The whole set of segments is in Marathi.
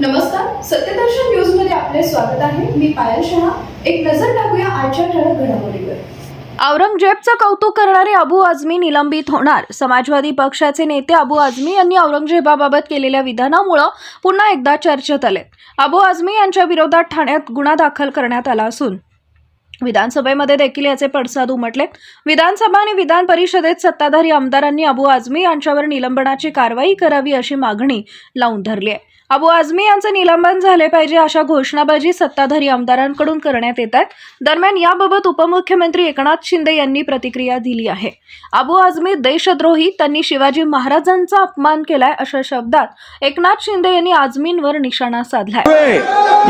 नमस्कार सत्यदर्शन न्यूजमध्ये आपले स्वागत आहे. मी पायल शहा. एक नजर टाकूया आजच्या ठळक घडामोडीवर. औरंगजेबचं कौतुक करणारे अबू आझमी निलंबित होणार. समाजवादी पक्षाचे नेते अबू आझमी यांनी औरंगजेबाबाबत केलेल्या विधानामुळं पुन्हा एकदा चर्चेत आले. अबू आझमी यांच्या विरोधात ठाण्यात गुन्हा दाखल करण्यात आला असून विधानसभेमध्ये देखील याचे पडसाद उमटले. विधानसभा आणि विधान परिषदेत सत्ताधारी आमदारांनी अबू आझमी यांच्यावर निलंबनाची कारवाई करावी अशी मागणी लावून धरली आहे. अबू आझमी यांचे निलंबन झाले पाहिजे अशा घोषणाबाजी सत्ताधारी आमदारांकडून करण्यात येत आहेत. दरम्यान याबाबत उपमुख्यमंत्री एकनाथ शिंदे यांनी प्रतिक्रिया दिली आहे. अबू आझमी देशद्रोही त्यांनी शिवाजी महाराजांचा अपमान केलाय अशा शब्दात एकनाथ शिंदे यांनी आझमींवर निशाणा साधलाय.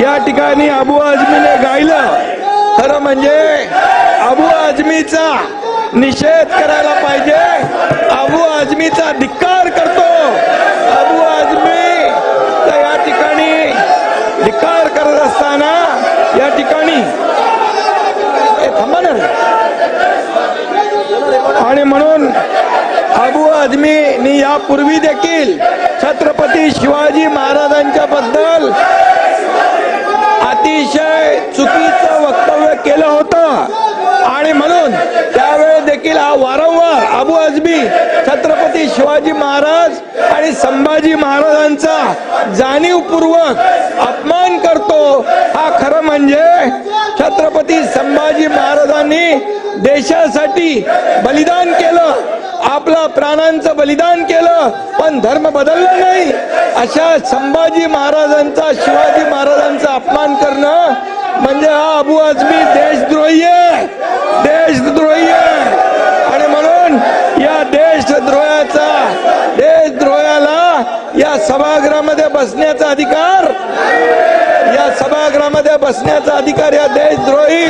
या ठिकाणी अबू आझमीने गायलं. म्हणजे अबू आझमीचा निषेध करायला पाहिजे. अबू आझमीचा धिक्कार करतो. अबू आझमी तर या ठिकाणी धिक्कार करत असताना या ठिकाणी आणि म्हणून अबू आझमीनी यापूर्वी देखील छत्रपती शिवाजी महाराजांच्या बद्दल देखील हा वारंवार अबू आझमी छत्रपती शिवाजी महाराज आणि संभाजी महाराजांचा जाणीवपूर्वक अपमान करतो. हा खरं म्हणजे छत्रपती संभाजी महाराजांनी देशासाठी बलिदान केलं. आपला प्राणांचं बलिदान केलं पण धर्म बदलला नाही. अशा संभाजी महाराजांचा शिवाजी महाराजांचा अपमान करणं म्हणजे हा अबू आझमी देशद्रोही आहे देशद्रोही आहे आणि म्हणून या देशद्रोहाचा देशद्रोहाला या सभागृहामध्ये बसण्याचा अधिकार? या सभागृहामध्ये बसण्याचा अधिकार या देशद्रोही